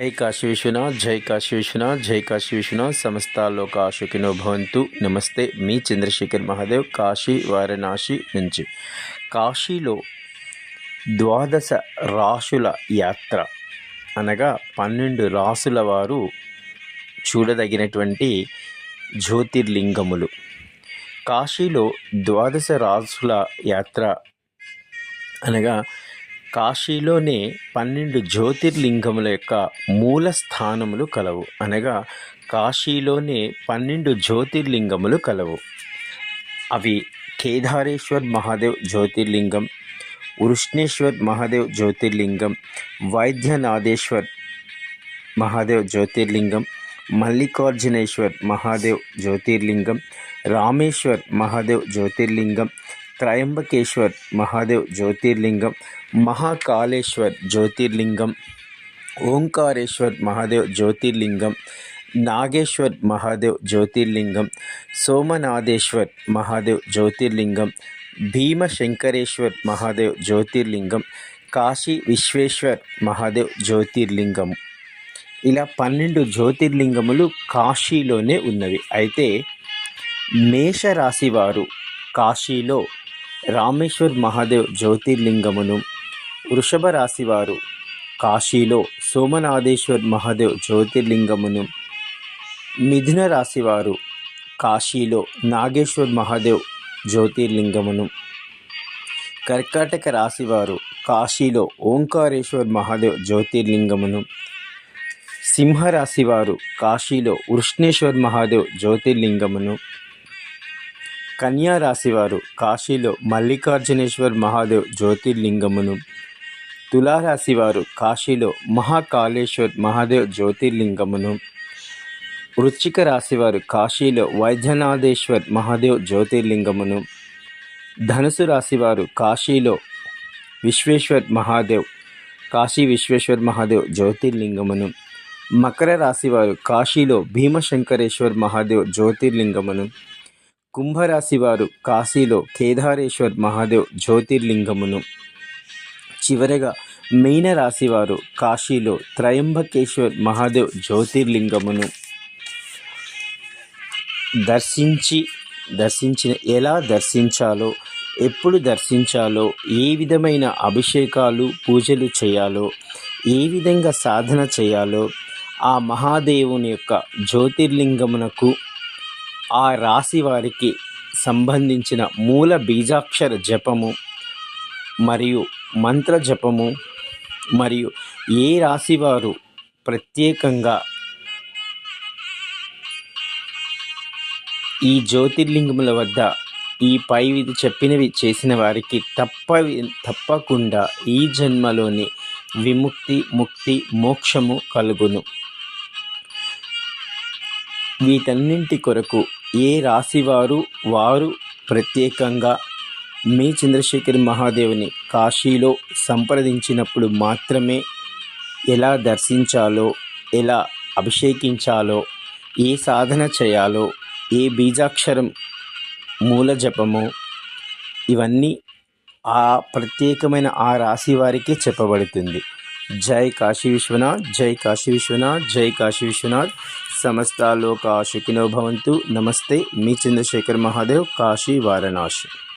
జై కాశీ విశ్వనాథ్ జై కాశీ విశ్వనాథ్ జై కాశీ విశ్వనాథ్ సమస్త లోకాశుకినో భవంతు. నమస్తే మీ చంద్రశేఖర్ మహాదేవ్ కాశీ వారణాసి నుంచి. కాశీలో ద్వాదశ రాశుల యాత్ర అనగా పన్నెండు రాసుల వారు చూడదగినటువంటి జ్యోతిర్లింగములు. కాశీలో ద్వాదశ రాసుల యాత్ర అనగా కాశీలోనే పన్నెండు జ్యోతిర్లింగముల యొక్క మూల స్థానములు కలవు. అనగా కాశీలోనే పన్నెండు జ్యోతిర్లింగములు కలవు. అవి కేదారేశ్వర్ మహాదేవ్ జ్యోతిర్లింగం ఉష్ణేశ్వర్ మహాదేవ్ జ్యోతిర్లింగం వైద్యనాథేశ్వర్ మహాదేవ్ జ్యోతిర్లింగం మల్లికార్జునేశ్వర్ మహాదేవ్ జ్యోతిర్లింగం రామేశ్వర్ మహాదేవ్ జ్యోతిర్లింగం త్రయంబకేశ్వర్ మహాదేవ్ జ్యోతిర్లింగం మహాకాళేశ్వర్ జ్యోతిర్లింగం ఓంకారేశ్వర్ మహాదేవ్ జ్యోతిర్లింగం నాగేశ్వర్ మహాదేవ్ జ్యోతిర్లింగం సోమనాథేశ్వర్ మహాదేవ్ జ్యోతిర్లింగం భీమశంకరేశ్వర్ మహాదేవ్ జ్యోతిర్లింగం కాశీ విశ్వేశ్వర్ మహాదేవ్ జ్యోతిర్లింగం. ఇలా పన్నెండు జ్యోతిర్లింగములు కాశీలోనే ఉన్నవి. అయితే మేషరాశి వారు కాశీలో రామేశ్వర్ మహాదేవ్ జ్యోతిర్లింగమును వృషభ రాశివారు కాశీలో సోమనాథేశ్వర్ మహాదేవ్ జ్యోతిర్లింగమును మిథున రాశివారు కాశీలో నాగేశ్వర్ మహాదేవ్ జ్యోతిర్లింగమును. కర్కాటక రాశివారు కాశీలో ఓంకారేశ్వర్ మహాదేవ్ జ్యోతిర్లింగమును. సింహరాశివారు కాశీలో వృష్ణేశ్వర్ మహాదేవ్ జ్యోతిర్లింగమును. కన్యా రాశివారు కాశీలో మల్లికార్జునేశ్వర్ మహాదేవ్ జ్యోతిర్లింగమును. తులారాశివారు కాశీలో మహాకాళేశ్వర్ మహాదేవ్ జ్యోతిర్లింగమును. వృశ్చిక రాశివారు కాశీలో వైద్యనాథేశ్వర్ మహాదేవ్ జ్యోతిర్లింగమును. ధనుసు రాశివారు కాశీలో విశ్వేశ్వర్ మహాదేవ్ కాశీ విశ్వేశ్వర్ మహాదేవ్ జ్యోతిర్లింగమును. మకర రాశివారు కాశీలో భీమశంకరేశ్వర్ మహాదేవ్ జ్యోతిర్లింగమును. కుంభరాశి వారు కాశీలో కేదారేశ్వర్ మహాదేవ్ జ్యోతిర్లింగమును. చివరగా మీనరాశివారు కాశీలో త్రయంబకేశ్వర్ మహాదేవ్ జ్యోతిర్లింగమును. దర్శించి దర్శించిన ఎలా దర్శించాలో ఎప్పుడు దర్శించాలో ఏ విధమైన అభిషేకాలు పూజలు చేయాలో ఏ విధంగా సాధన చేయాలో ఆ మహాదేవుని యొక్క జ్యోతిర్లింగమునకు ఆ రాశి వారికి సంబంధించిన మూల బీజాక్షర జపము మరియు మంత్ర జపము మరియు ఏ రాశి వారు ప్రత్యేకంగా ఈ జ్యోతిర్లింగముల వద్ద ఈ పై విధి చెప్పినవి చేసిన వారికి తప్ప తప్పకుండా ఈ జన్మలోని విముక్తి ముక్తి మోక్షము కలుగును. వీటన్నింటి కొరకు ఏ రాశివారు వారు ప్రత్యేకంగా మీ చంద్రశేఖర్ మహాదేవుని కాశీలో సంప్రదించినప్పుడు మాత్రమే ఎలా దర్శించాలో ఎలా అభిషేకించాలో ఏ సాధన చేయాలో ఏ బీజాక్షరం మూల జపము ఇవన్నీ ఆ ప్రత్యేకమైన ఆ రాశి వారికే చెప్పబడుతుంది. జై కాశీ విశ్వనాథ్ జై కాశీ విశ్వనాథ్ జై కాశీ విశ్వనాథ్ సమస్త లోకా భవంతు. నమస్తే మీ చంద్రశేఖర్ మహాదేవ్ కాశీ వారణాసి.